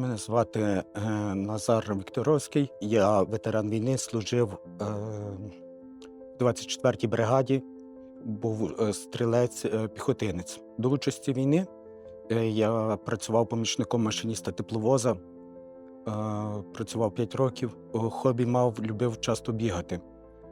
Мене звати е, Назар Вікторовський. Я ветеран війни, служив е, 24-й бригаді, був е, стрілець е, піхотинець. До участі війни я працював помічником машиніста тепловоза, працював 5 років. Хобі мав, любив часто бігати.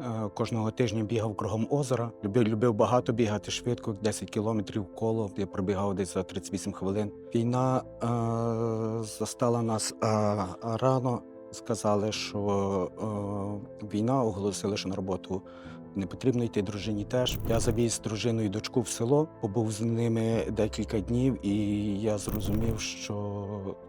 Е, Кожного тижня бігав кругом озера. Любив, любив багато бігати швидко, 10 кілометрів коло. Я пробігав десь за 38 хвилин. Війна е, застала нас е, рано. Сказали, що е, війна оголосили, що на роботу не потрібно йти дружині теж. Я завіз дружину і дочку в село, побув з ними декілька днів, і я зрозумів, що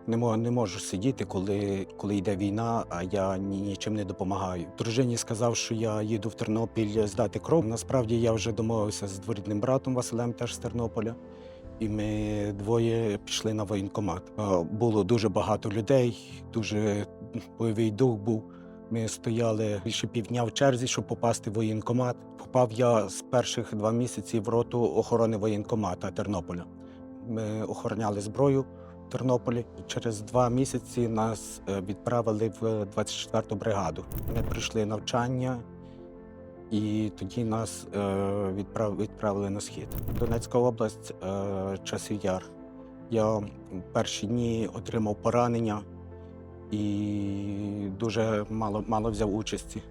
не можу, не можу сидіти, коли, коли йде війна, а я ні, нічим не допомагаю. Дружині сказав, що я їду в Тернопіль здати кров. Насправді я вже домовився з дворідним братом Василем, теж з Тернополя. І ми двоє пішли на воєнкомат. Е, Було дуже багато людей, дуже бойовий дух був. Ми стояли більше півдня в черзі, щоб попасти в воєнкомат. Попав я з перших два місяці в роту охорони воєнкомата Тернополя. Ми охороняли зброю в Тернополі. Через два місяці нас е, відправили в 24-ту бригаду. Ми пройшли навчання, і тоді нас е, відправ, відправили на схід. Донецька область, е, часів яр. Я в перші дні отримав поранення і дуже мало, мало взяв участі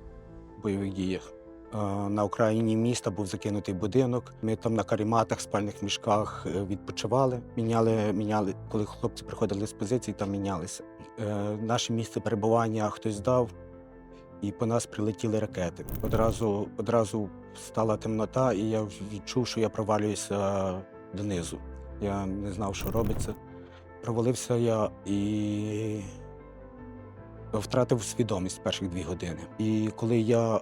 в бойових діях. Е, На окраїні міста був закинутий будинок. Ми там на каріматах, спальних мішках е, відпочивали. Міняли, міняли, коли хлопці приходили з позицій, там мінялися. Е, Наше місце перебування хтось здав, і по нас прилетіли ракети. Одразу, одразу стала темнота, і я відчув, що я провалююся донизу. Я не знав, що робиться. Провалився я і втратив свідомість перших дві години. І коли я е,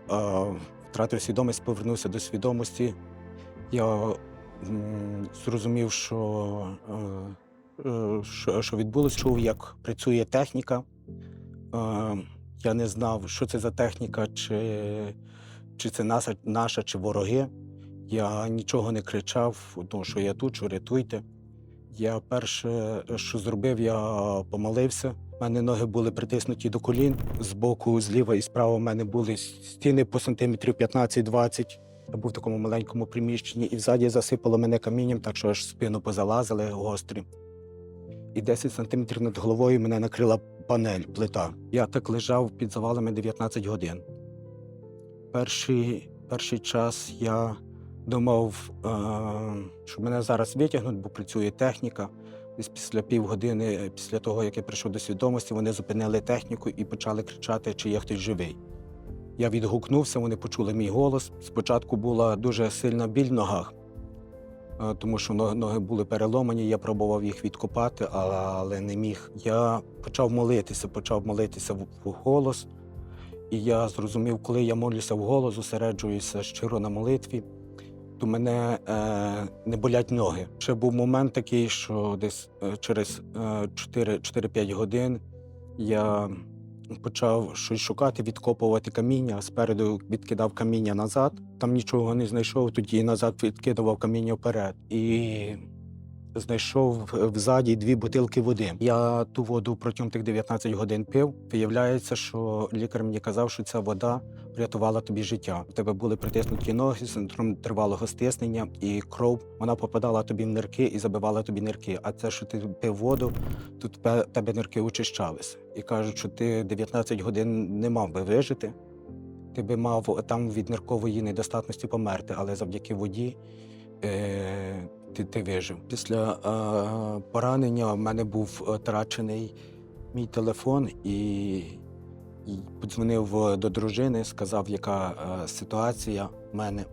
втратив свідомість, повернувся до свідомості, я м, зрозумів, що, е, що, що відбулося, чув, як працює техніка. Е, я не знав, що це за техніка, чи, чи це наша, наша, чи вороги. Я нічого не кричав, тому що я тут, що рятуйте. Я перше, що зробив, я помолився. У мене ноги були притиснуті до колін. Збоку, зліва і справа в мене були стіни по сантиметрів 15-20. Я був в такому маленькому приміщенні, і взаді засипало мене камінням, так що аж спину позалазили гострі. І 10 сантиметрів над головою мене накрила панель, плита. Я так лежав під завалами 19 годин. Перший, перший час я думав, е, що мене зараз витягнуть, бо працює техніка. Десь після півгодини, е, після того, як я прийшов до свідомості, вони зупинили техніку і почали кричати, чи є хтось живий. Я відгукнувся, вони почули мій голос. Спочатку була дуже сильна біль в ногах, е, тому що ноги були переломані, я пробував їх відкопати, але не міг. Я почав молитися, почав молитися в в голос. І я зрозумів, коли я молюся в голос, зосереджуюся щиро на молитві, то мене е, не болять ноги. Ще був момент такий, що десь е, через е, 4 4-5 годин я почав щось шукати, відкопувати каміння. Спереду відкидав каміння назад, там нічого не знайшов, тоді назад відкидував каміння вперед. І знайшов взаді дві бутилки води. Я ту воду протягом тих 19 годин пив. Виявляється, що лікар мені казав, що ця вода врятувала тобі життя. У тебе були притиснуті ноги, синдром тривалого стиснення, і кров вона попадала тобі в нирки і забивала тобі нирки. А це, що ти пив воду, тут тебе нирки очищалися. І кажуть, що ти 19 годин не мав би вижити. Ти би мав там від ниркової недостатності померти, але завдяки воді е, ти, ти вижив. Після е, поранення в мене був втрачений мій телефон і, і подзвонив е, до дружини, сказав, яка е, ситуація в мене.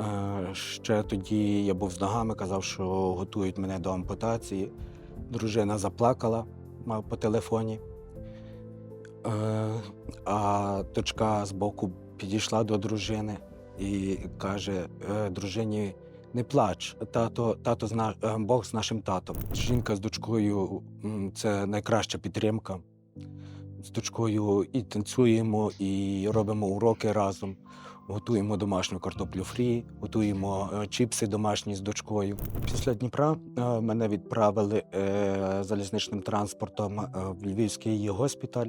Е, ще тоді я був з ногами, казав, що готують мене до ампутації. Дружина заплакала по телефоні. Е, а дочка збоку підійшла до дружини і каже: «Е, дружині, не плач, тато, тато зна, е, Бог з нашим татом. Жінка з дочкою це найкраща підтримка. з дочкою і танцюємо, і робимо уроки разом. Готуємо домашню картоплю фрі, готуємо е, чіпси домашні з дочкою. Після Дніпра мене відправили залізничним транспортом в Львівський госпіталь.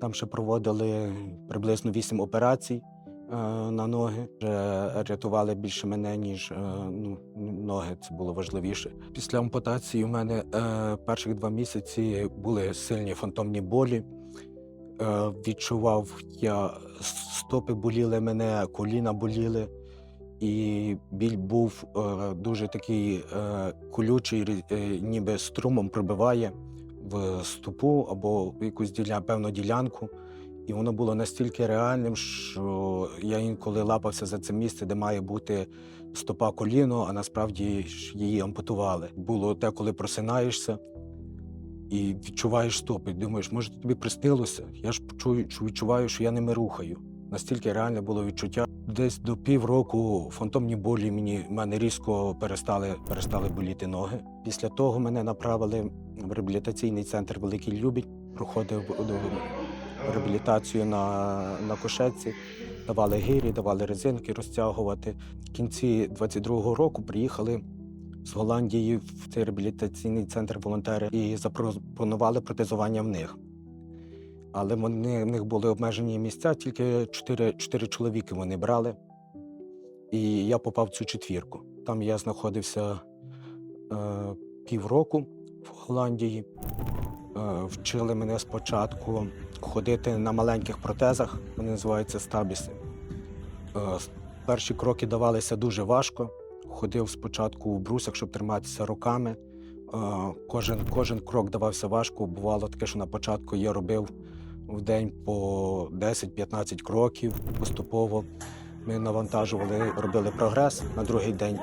Там ще проводили приблизно вісім операцій на ноги. Вже рятували більше мене, ніж е, ну, ноги. Це було важливіше. Після ампутації у мене е, перших два місяці були сильні фантомні болі. Е, відчував я стопи боліли мене, коліна боліли, і біль був е, дуже такий е, колючий, е, ніби струмом пробиває в стопу або в якусь діля, певну ділянку. І воно було настільки реальним, що я інколи лапався за це місце, де має бути стопа коліно, а насправді ж її ампутували. Було те, коли просинаєшся і відчуваєш стопи. Думаєш, може тобі приснилося? Я ж чую, чу- відчуваю, що я ними рухаю. Настільки реальне було відчуття. Десь до півроку фантомні болі мені мене різко перестали, перестали боліти ноги. Після того мене направили в реабілітаційний центр Великий Любідь. Проходив до- реабілітацію на, на кошетці. Давали гирі, давали резинки розтягувати. В кінці 22-го року приїхали з Голландії в цей реабілітаційний центр волонтери і запропонували протезування в них. Але вони, в них були обмежені місця, тільки 4, 4 чоловіки вони брали. І я попав в цю четвірку. Там я знаходився е, півроку в Голландії. Е, вчили мене спочатку ходити на маленьких протезах, вони називаються стабіси. Е, перші кроки давалися дуже важко. Ходив спочатку у брусях, щоб триматися руками. Е, Кожен, кожен крок давався важко. Бувало таке, що на початку я робив в день по 10-15 кроків поступово. Ми навантажували, робили прогрес на другий день.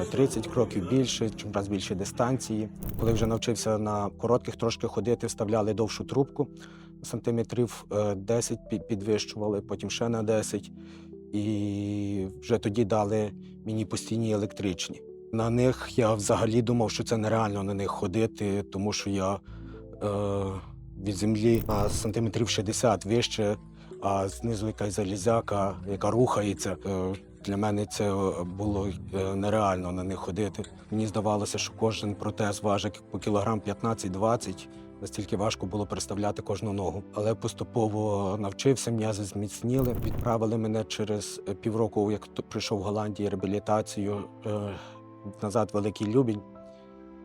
е, 30 кроків більше, чим раз більше дистанції. Коли вже навчився на коротких трошки ходити, вставляли довшу трубку сантиметрів е, 10 підвищували, потім ще на 10. І вже тоді дали мені постійні електричні. На них я взагалі думав, що це нереально на них ходити, тому що я е, від землі на сантиметрів 60 вище, а знизу якась залізяка, яка рухається. Е, для мене це е, було е, нереально на них ходити. Мені здавалося, що кожен протез важить по кілограм 15-20. Настільки важко було переставляти кожну ногу. Але поступово навчився, м'язи зміцніли. Відправили мене через е, півроку, як прийшов в Голландії реабілітацію е, назад Великий Любінь.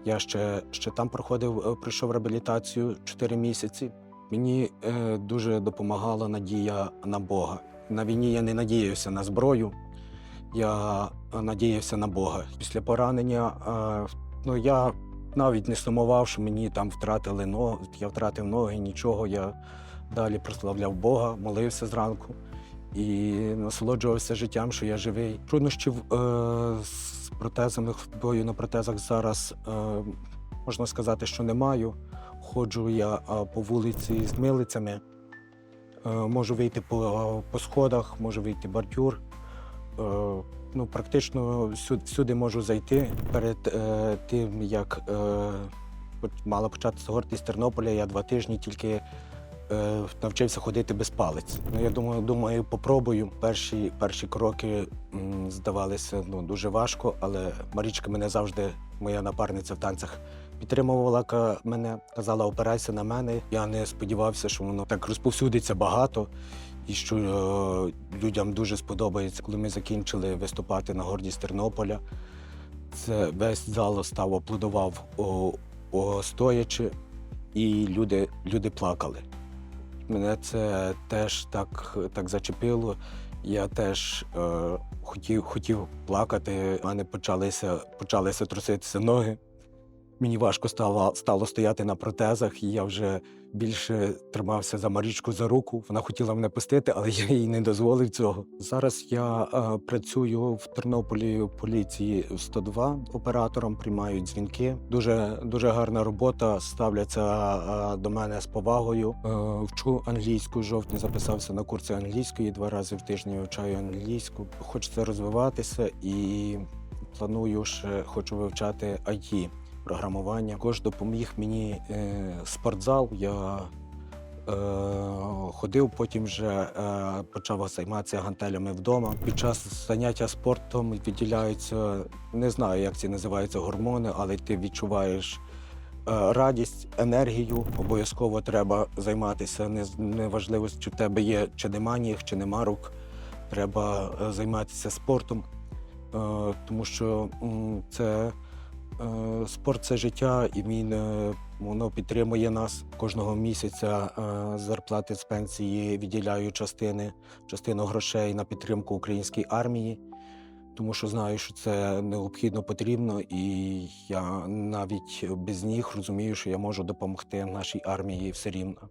Я ще, ще там проходив, е, пройшов реабілітацію 4 місяці. Мені дуже допомагала надія на Бога. На війні я не надіявся на зброю, я надіявся на Бога. Після поранення ну, я навіть не сумував, що мені там втратили ноги, я втратив ноги, нічого. Я далі прославляв Бога, молився зранку і насолоджувався життям, що я живий. Труднощів е, з протезами, ходьбою на протезах зараз е, можна сказати, що не маю. Ходжу я по вулиці з милицями, е, можу вийти по, по сходах, можу вийти бордюр. Е, ну, практично всюди, можу зайти. Перед е, тим, як е, мала початися гордість Тернополя, я два тижні тільки навчився ходити без палець. Ну, я думаю, думаю, попробую. Перші, перші кроки м, здавалися ну, дуже важко, але Марічка мене завжди, моя напарниця в танцях, підтримувала мене, казала, опирайся на мене. Я не сподівався, що воно так розповсюдиться багато. І що е, людям дуже сподобається, коли ми закінчили виступати на гордість Тернополя. Це весь зал став аплодував о, о, стоячи, і люди, люди плакали. Мене це теж так, так зачепило. Я теж е, хотів, хотів плакати. У мене почалися, почалися труситися ноги. Мені важко стало, стало стояти на протезах, і я вже більше тримався за Марічку за руку. Вона хотіла мене пустити, але я їй не дозволив цього. Зараз я е, працюю в Тернополі в поліції 102 оператором, приймаю дзвінки. Дуже дуже гарна робота. Ставляться е, до мене з повагою. Е, вчу англійську. В жовтні записався на курси англійської. Два рази в тиждень вивчаю англійську. Хочеться розвиватися і планую ще хочу вивчати IT програмування. Також допоміг мені е, спортзал. Я е, ходив, потім вже е, почав займатися гантелями вдома. Під час заняття спортом виділяються, не знаю, як це називається гормони, але ти відчуваєш радість, енергію. Обов'язково треба займатися. Не, неважливо, чи в тебе є чи нема ніг, чи нема рук. Треба займатися спортом, тому що це спорт це життя, і він е, воно підтримує нас кожного місяця. е, Зарплати з пенсії відділяю частини, частину грошей на підтримку української армії, тому що знаю, що це необхідно потрібно, і я навіть без них розумію, що я можу допомогти нашій армії все рівно.